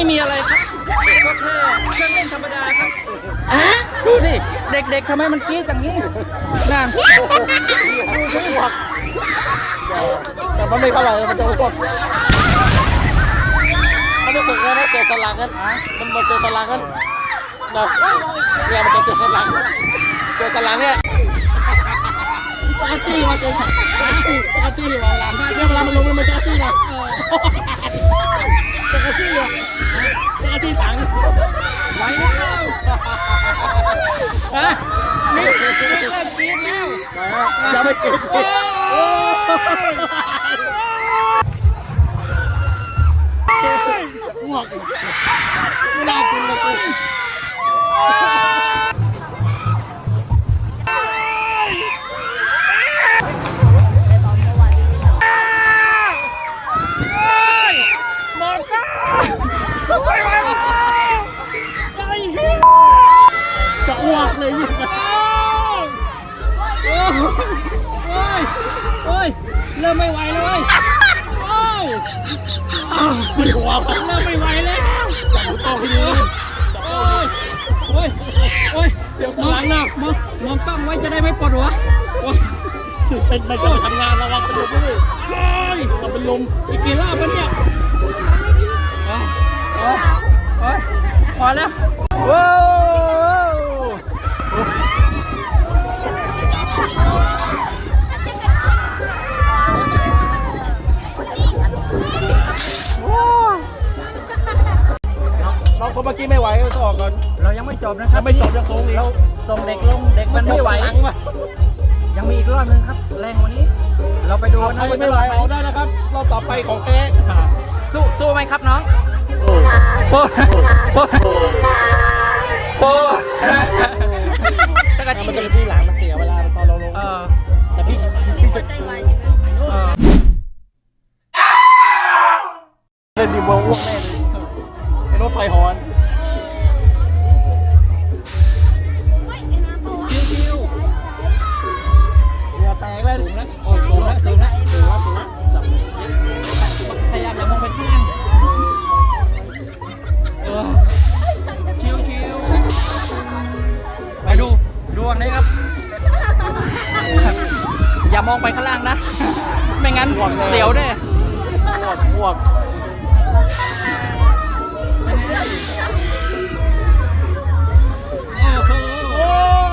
ไม่มีอะไรครับก็แค่เครื่องเล่นธรรมดาครับดูดิเด็กๆทำไมมันกรี๊ดอย่างนี้นั่นแต่มันไม่เท่าไหร่มันจะอ้วกมันจะสุกแล้วนะเสียสลังกันมันมาเสียสลังกันนะเนี่ยมันจะเสียสลังเสียสลังเนี่ยจ้าจี้มาเจอจ้าจี้จ้าจี้เวลาเนี่ยเวลามันลงมันจ้าจี้นะจ้าจี้เลย จ้าจี้ตังค์ไหวแล้วฮะนี่เริ่มกรี๊ดแล้วอย่าไปเก็บโอ้ยอ้วกไม่น่ากินเลยกู เลยยิ่งโอ้ยโอ้ยโอ้ยเริ่มไม่ไหวแล้วเว้ยโอ้ยไม่หัวมันเริ่มไม่ไหวแล้วจับหูต้องให้ดีโอ้ยโอ้ยโอ้ยเสียวสลังนะมองมองกล้องไว้จะได้ไม่ปวดหัวโอ้ยเป็นไปจะไปทำงานระวังเป็นลมด้วยโอ้ยเราเป็นลมอีกกี่รอบวะเนี่ยโอ้ยโอ้ยโอ้ยพอแล้วว้าว น้องคนเมื่อกี้ไม่ไหวก็ต้องออกก่อน เรายังไม่จบนะครัถ้าบไม่จบจะสูงอีก เราส่งเด็กลงเด็กมันไม่ไหวเสียวสลังว่ะยังมีอีกรอบนึงครับ แรงกว่านี้ เราไปดูเอานะใครว่าไม่จะไหวรอดออกได้นะครับรอบต่อไปของแท้สู้สู้ไหมครับน้องสู้โป้โป้โป้ตะกะถ้าจี้มันจะเป็นที่หลังมันเสียเวลาตอนเราลงเออแต่พี่พี่จะเออเล่นดีโมอ้วกแน่เลยไอ้รถไฟหอนางนะ ไม่งั้นเสียวด้วยพวกพวกโอ้